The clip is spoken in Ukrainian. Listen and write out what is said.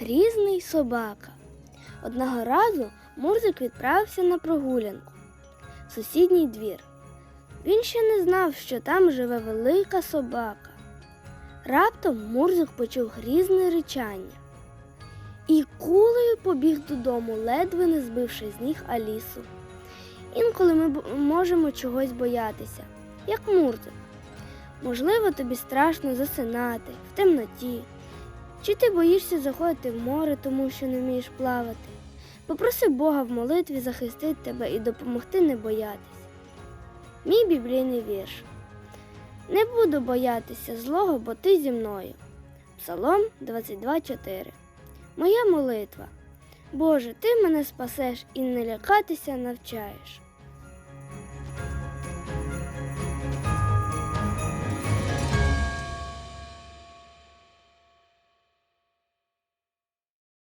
Грізний собака. Одного разу Мурзик відправився на прогулянку в сусідній двір. Він ще не знав, що там живе велика собака. Раптом Мурзик почув грізне ричання і кулею побіг додому, ледве не збивши з ніг Алісу. Інколи ми можемо чогось боятися, як Мурзик. Можливо, тобі страшно засинати в темноті. Чи ти боїшся заходити в море, тому що не вмієш плавати? Попроси Бога в молитві захистити тебе і допомогти не боятись. Мій біблійний вірш. Не буду боятися злого, бо ти зі мною. Псалом 22.4. Моя молитва. Боже, ти мене спасеш і не лякатися навчаєш.